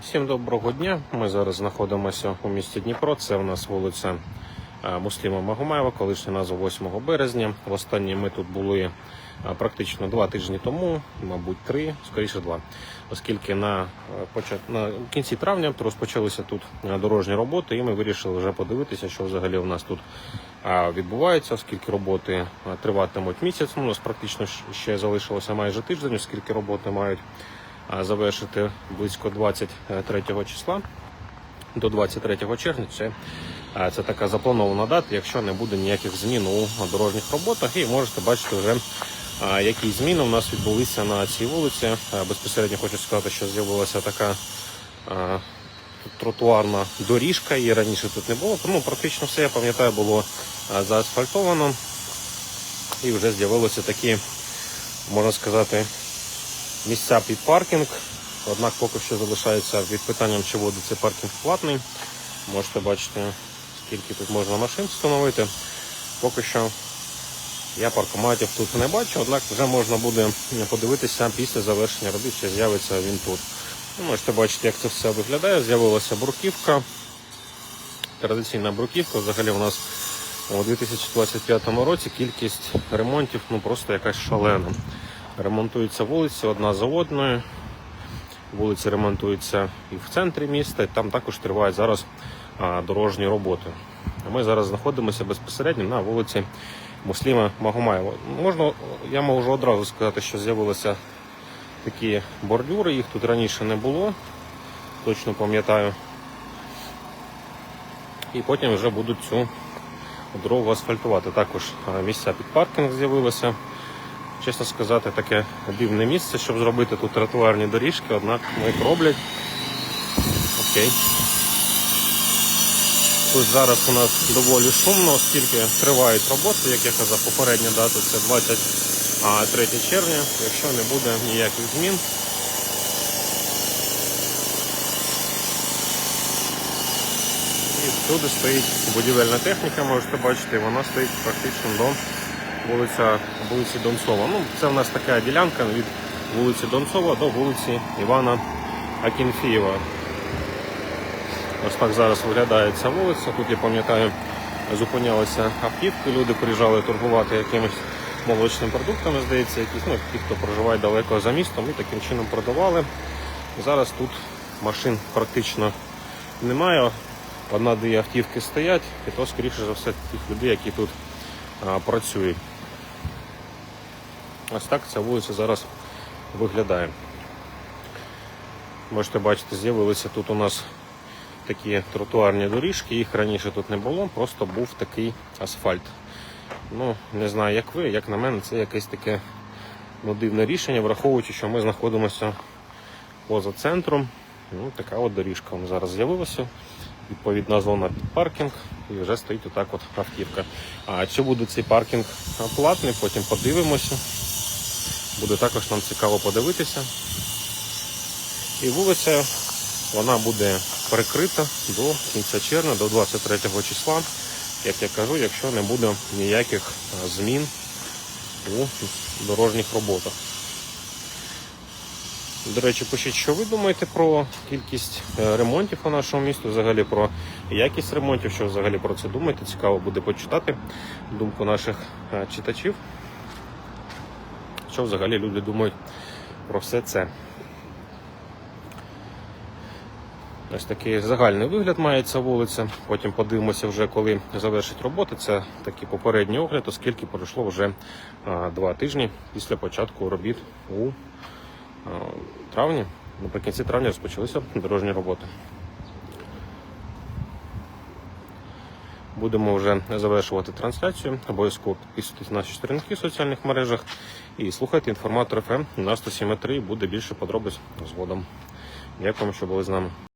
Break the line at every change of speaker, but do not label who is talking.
Всім доброго дня. Ми зараз знаходимося у місті Дніпро. Це у нас вулиця е, Мусліма Магомаєва, колишня назва 8 березня. Востаннє ми тут були е, практично два тижні тому, мабуть, три, скоріше два. Оскільки на, е, почат... на кінці травня розпочалися тут дорожні роботи, і ми вирішили вже подивитися, що взагалі у нас тут відбувається, оскільки роботи триватимуть місяць. Ну, у нас практично ще залишилося майже тиждень, оскільки роботи мають завершити близько 23 числа до 23 червня. Це, це така запланована дата, якщо не буде ніяких змін у дорожніх роботах. І можете бачити вже, які зміни у нас відбулися на цій вулиці. Безпосередньо хочу сказати, що з'явилася така. Тротуарна доріжка, її раніше тут не було. Ну, практично все, я пам'ятаю, було заасфальтовано. І вже з'явилися такі, можна сказати, місця під паркінг. Однак поки що залишається під питанням, чи буде цей паркінг платний. Можете бачити, скільки тут можна машин встановити. Поки що я паркоматів тут не бачу, однак вже можна буде подивитися після завершення робіт, чи з'явиться він тут. Можете бачити, як це все виглядає. З'явилася бруківка. Традиційна бруківка. Взагалі у нас у 2025 році кількість ремонтів ну просто якась шалена. Ремонтуються вулиці одна за одною. Вулиці ремонтуються і в центрі міста, і там також тривають зараз дорожні роботи. Ми зараз знаходимося безпосередньо на вулиці Мусліма Магомаєва. Можна, я можу одразу сказати, що з'явилися такі бордюри, їх тут раніше не було, точно пам'ятаю. І потім вже будуть цю дорогу асфальтувати. Також місця під паркінг з'явилися. Чесно сказати, таке дивне місце, щоб зробити тут тротуарні доріжки, однак ми їх роблять. Окей. Тут зараз у нас доволі шумно, оскільки тривають роботи, як я казав, попередня дата це 23 червня, якщо не буде ніяких змін. І всюди стоїть будівельна техніка, можете бачити, вона стоїть практично до вулиця, вулиці Донцова. Ну, це в нас така ділянка від вулиці Донцова до вулиці Івана Акінфієва. Ось так зараз виглядає ця вулиця. Тут я пам'ятаю, зупинялися автівки, люди приїжджали торгувати якимись молочними продуктами, здається, якісь, ну, ті, хто проживає далеко за містом, і таким чином продавали. Зараз тут машин практично немає. Одна-дві автівки стоять, і то, скоріше за все, тих людей, які тут а, працюють. Ось так ця вулиця зараз виглядає. Можете бачити, з'явилися тут у нас такі тротуарні доріжки, їх раніше тут не було, просто був такий асфальт. Ну, не знаю, як ви, як на мене, це якесь таке ну, дивне рішення, враховуючи, що ми знаходимося поза центром. Ну, така от доріжка зараз з'явилася. Відповідна зона під паркінг і вже стоїть отак от автівка. А чи буде цей паркінг платний, потім подивимося. Буде також нам цікаво подивитися. І вулиця вона буде перекрита до кінця червня, до 23 числа, як я кажу, якщо не буде ніяких змін у дорожніх роботах. До речі, пишіть, що ви думаєте про кількість е, ремонтів по нашому місту, взагалі про якість ремонтів, що взагалі про це думаєте. Цікаво буде почитати думку наших е, читачів. Що взагалі люди думають про все це. Ось такий загальний вигляд має ця вулиця. Потім подивимося вже, коли завершить роботи. Це такий попередній огляд, оскільки пройшло вже два тижні після початку робіт у травні. Наприкінці травня розпочалися дорожні роботи. Будемо вже завершувати трансляцію. Обов'язково підписуйтесь на наші сторінки в соціальних мережах і слухайте інформатор ФМ на 107.3 буде більше подробиць згодом. Дякуємо, що були з нами.